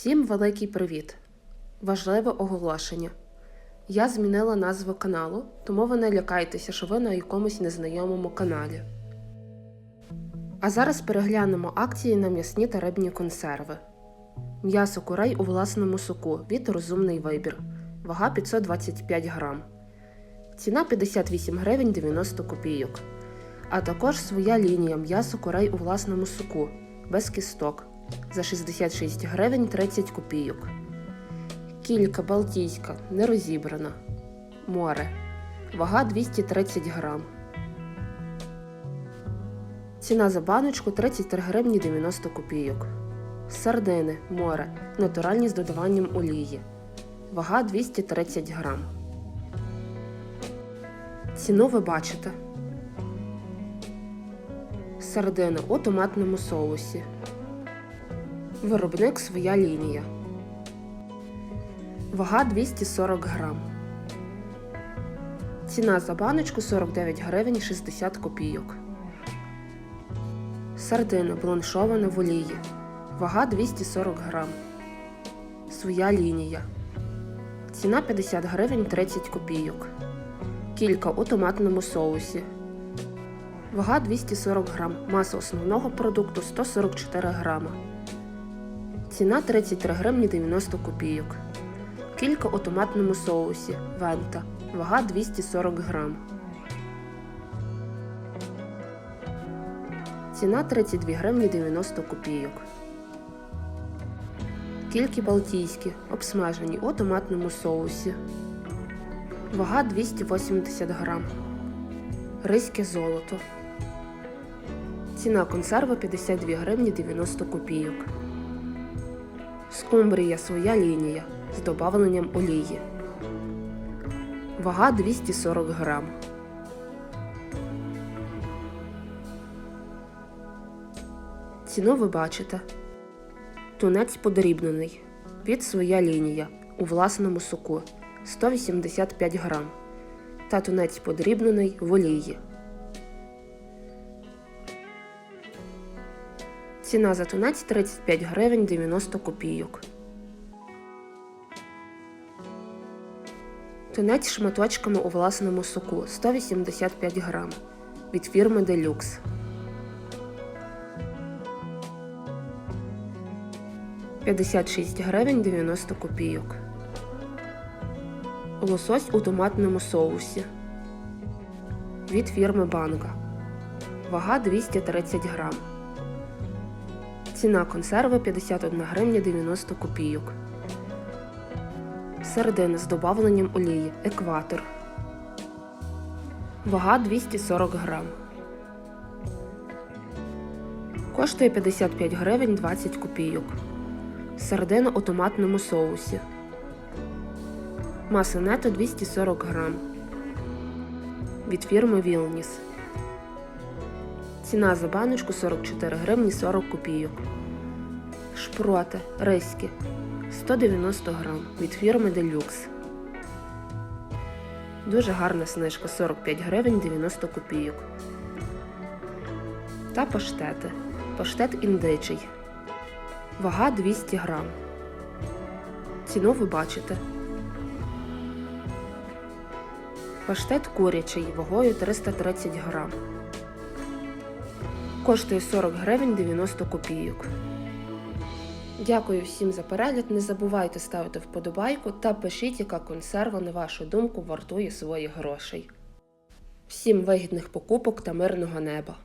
Всім великий привіт! Важливе оголошення. Я змінила назву каналу, тому ви не лякайтеся, що ви на якомусь незнайомому каналі. А зараз переглянемо акції на м'ясні та рибні консерви. М'ясо курей у власному соку від розумний вибір. Вага 525 грам. Ціна 58 гривень 90 копійок. А також своя лінія м'ясо курей у власному соку без кісток за 66 гривень 30 копійок. Кілька Балтійська не розібрана. Море. Вага 230 грам. Ціна за баночку 33 гривні 90 копійок. Сардини море. Натуральні з додаванням олії. Вага 230 грам. Ціну ви бачите. Сардини у томатному соусі. Виробник своя лінія. Вага 240 грам. Ціна за баночку 49 гривень 60 копійок. Сардина бланшована в олії. Вага 240 грам. Своя лінія. Ціна 50 гривень 30 копійок. Кілька у томатному соусі. Вага 240 грам. Маса основного продукту 144 грама. Ціна 33 гривні 90 копійок. Кілька у томатному соусі. Вента. Вага 240 грам. Ціна 32 гривні 90 копійок. Кільки балтійські, обсмажені у томатному соусі. Вага 280 грам. Ризьке золото. Ціна консерви 52 гривні 90 копійок. Скумбрія своя лінія з добавленням олії. Вага 240 грам. Ціну ви бачите. Тунець подрібнений. Від своя лінія у власному соку 185 грам. Та тунець подрібнений в олії. Ціна за тунець 35 гривень 90 копійок. Тунець шматочками у власному соку 185 грам від фірми Deluxe. П'ятдесят шість гривень 90 копійок. Лосось у томатному соусі від фірми Банка. Вага 230 грам. Ціна консерви 51 гривня 90 копійок. Сардини з добавленням олії. Екватор. Вага 240 грам. Коштує 55 гривень 20 копійок. Сардина у томатному соусі. Маса нето 240 грам. Від фірми Вілніс. Ціна за баночку 44 гривні 40 копійок. Шпроти риські 190 грам від фірми Deluxe. Дуже гарна снижка 45 гривень 90 копійок. Та паштети. Паштет індичий. Вага 200 грам. Ціну ви бачите. Паштет курячий вагою 330 грам. Коштує 40 гривень 90 копійок. Дякую всім за перегляд. Не забувайте ставити вподобайку та пишіть, яка консерва, на вашу думку, вартує своїх грошей. Всім вигідних покупок та мирного неба!